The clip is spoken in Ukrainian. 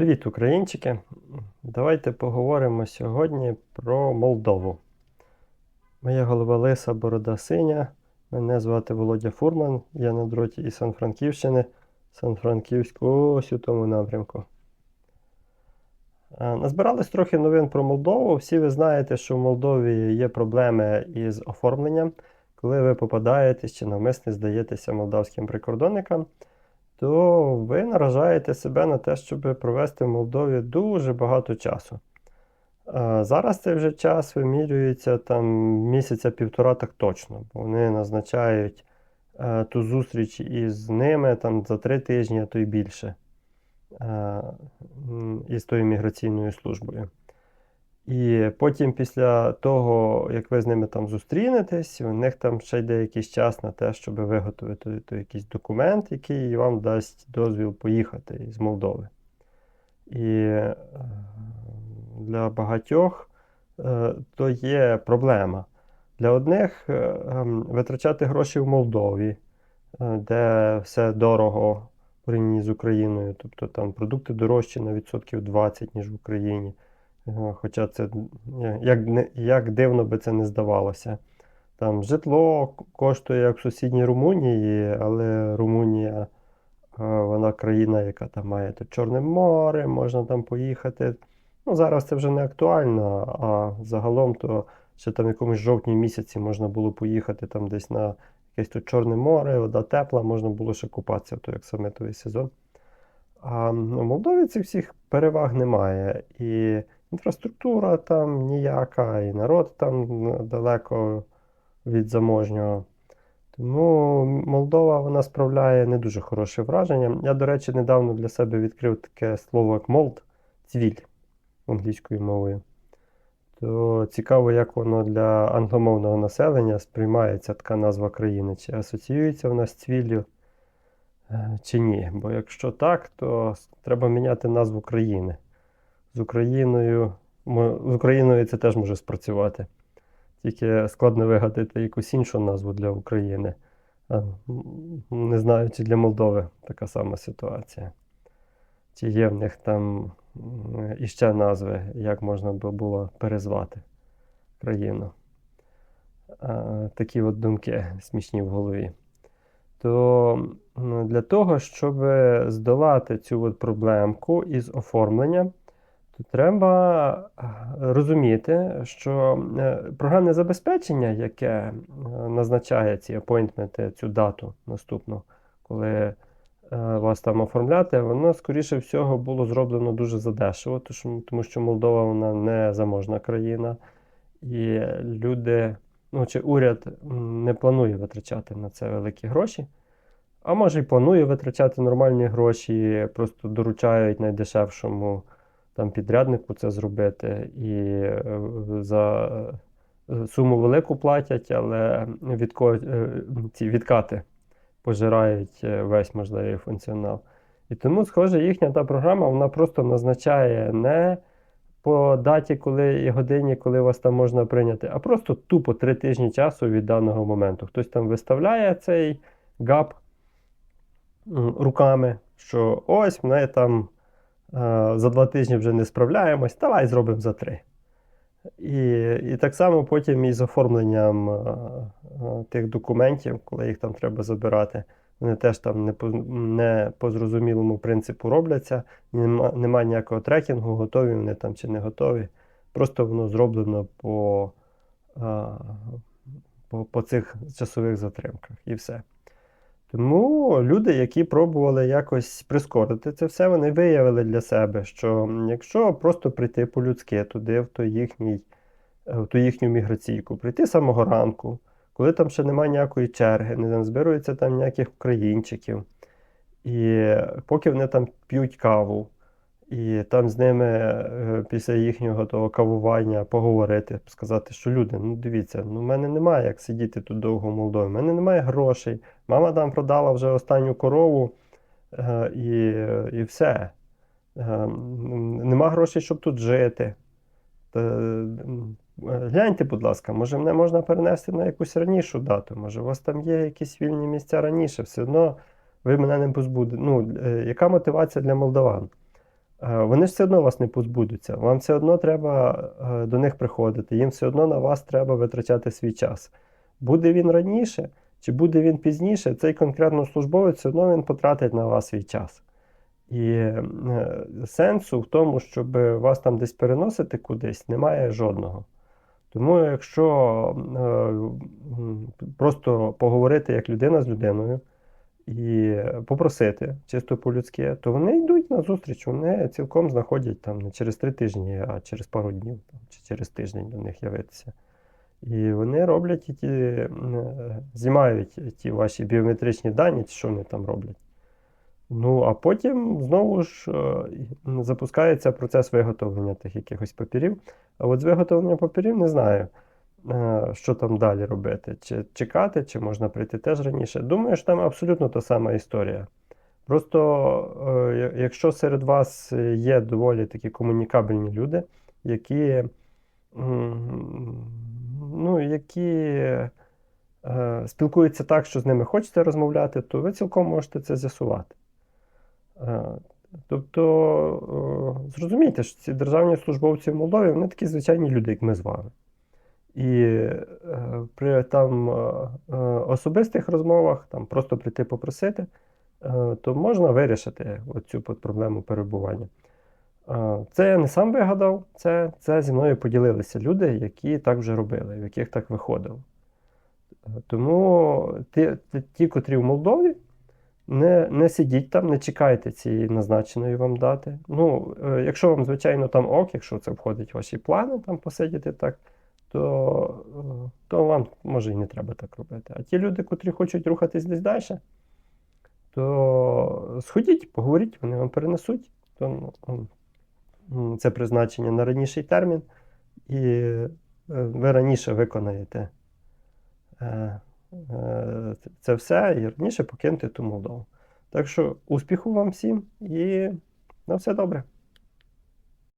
Привіт, українчики! Давайте поговоримо сьогодні про Молдову. Моя голова лиса, борода синя. Мене звати Володя Фурман. Я на дроті із Сан-Франківщини. Сан-Франківську ось у тому напрямку. Назбирались трохи новин про Молдову. Всі ви знаєте, що в Молдові є проблеми із оформленням. Коли ви попадаєтесь чи навмисне здаєтеся молдавським прикордонникам, то ви наражаєте себе на те, щоб провести в Молдові дуже багато часу. Зараз цей вже час вимірюється там місяця півтора так точно, бо вони назначають е, ту зустріч із ними там за три тижні, а то й більше, е, із тою міграційною службою. І потім, після того, як ви з ними там зустрінетесь, у них там ще йде якийсь час на те, щоб виготовити той якийсь документ, який вам дасть дозвіл поїхати з Молдови. І е, для багатьох е, то є проблема. Для одних е, ем, витрачати гроші в Молдові, де все дорого в порівнянні з Україною, тобто там продукти дорожчі на відсотків 20, ніж в Україні. Хоча це як, як дивно би це не здавалося. Там житло коштує як в сусідній Румунії, але Румунія вона країна, яка там має то Чорне море, можна там поїхати. Ну, зараз це вже не актуально, а загалом то ще там в якомусь жовтні місяці можна було поїхати там десь на якесь то Чорне море, вода тепла, можна було ще купатися в той оксамитовий сезон. А ну, в Молдові цих всіх переваг немає. І інфраструктура там ніяка, і народ там далеко від заможнього. Тому Молдова вона справляє не дуже хороше враження. Я, до речі, недавно для себе відкрив таке слово як молд, цвіль англійською мовою. То цікаво, як воно для англомовного населення сприймається така назва країни. Чи асоціюється вона з цвіллю, е, чи ні. Бо якщо так, то треба міняти назву країни. З Україною, з Україною це теж може спрацювати. Тільки складно вигадати якусь іншу назву для України. Не знаю, чи для Молдови така сама ситуація. Чи є в них там іще назви, як можна би було перезвати країну. Такі от думки смішні в голові. То для того, щоб здолати цю от проблемку із оформленням, треба е, розуміти, що е, програмне забезпечення, яке е, назначає ці апойнтменти, цю дату наступну, коли вас там оформляти, воно, скоріше всього, було зроблено дуже задешево, тому що- Молдова вона не заможна країна, і люди, ну чи уряд не планує витрачати на це великі гроші. А може й планує витрачати нормальні гроші, просто доручають найдешевшому там підряднику це зробити, і е, за е, суму велику платять, але відко... е, ці відкати пожирають весь можливий функціонал. І тому, схоже, їхня та програма вона просто назначає не по даті, коли і годині, коли вас там можна прийняти, а просто тупо три тижні часу від даного моменту. Хтось там виставляє цей гап руками, що ось ми там е, за два тижні вже не справляємось, давай зробимо за три. І, і так само потім із оформленням е, е, тих документів, коли їх там треба забирати, вони теж там не по, не по зрозумілому принципу робляться, нема, нема ніякого трекінгу, готові вони там чи не готові. Просто воно зроблено по, е, по, по цих часових затримках і все. Тому люди, які пробували якось прискорити це все, вони виявили для себе, що якщо просто прийти по-людськи туди, в той їхній, е, в ту їхню міграційку, прийти самого ранку, коли там ще немає ніякої черги, не збирується там ніяких українчиків, і поки вони там п'ють каву, і там з ними е, після їхнього того кавування поговорити, сказати, що люди, ну дивіться, ну в мене немає як сидіти тут довго в Молдові, в мене немає грошей. Мама там продала вже останню корову е, і, і все. Е, Нема грошей, щоб тут жити. Гляньте, будь ласка, може мене можна перенести на якусь ранішу дату? Може, у вас там є якісь вільні місця раніше? Все одно ви мене не позбудете. Ну, яка мотивація для молдаван? Е, вони ж все одно вас не позбудуться. Вам все одно треба е, до них приходити, їм все одно на вас треба витрачати свій час. Буде він раніше чи буде він пізніше, цей конкретно службовець все одно він потратить на вас свій час. І е, сенсу в тому, щоб вас там десь переносити кудись, немає жодного. Тому, якщо просто поговорити як людина з людиною і попросити чисто по-людськи, то вони йдуть на зустріч, вони цілком знаходять там не через три тижні, а через пару днів там, чи через тиждень до них явитися. І вони роблять і ті, е, знімають ті ваші біометричні дані, що вони там роблять. Ну, а потім знову ж е, запускається процес виготовлення тих якихось папірів. А от з виготовленням папірів не знаю, е, що там далі робити. Чи чекати, чи можна прийти теж раніше. Думаю, що там абсолютно та сама історія. Просто, е, якщо серед вас є доволі такі комунікабельні люди, які, ну, які е, спілкуються так, що з ними хочеться розмовляти, то ви цілком можете це з'ясувати. Е, Тобто, зрозумійте, що ці державні службовці в Молдові, вони такі звичайні люди, як ми з вами. І при там особистих розмовах, там просто прийти попросити, то можна вирішити цю проблему перебування. Е, Це я не сам вигадав, це, це зі мною поділилися люди, які так вже робили, в яких так виходило. Е, Тому ті, ті- котрі в Молдові, не, не сидіть там, не чекайте цієї назначеної вам дати. Ну, е, якщо вам, звичайно, там ок, якщо це входить в ваші плани, там посидіти так, то, е, то вам може і не треба так робити. А ті люди, котрі хочуть рухатись десь далі, то сходіть, поговоріть, вони вам перенесуть то, ну, це призначення на раніший термін, і е, ви раніше виконаєте е, е, це все і раніше покинете ту Молдову. Так що успіху вам всім і на все добре.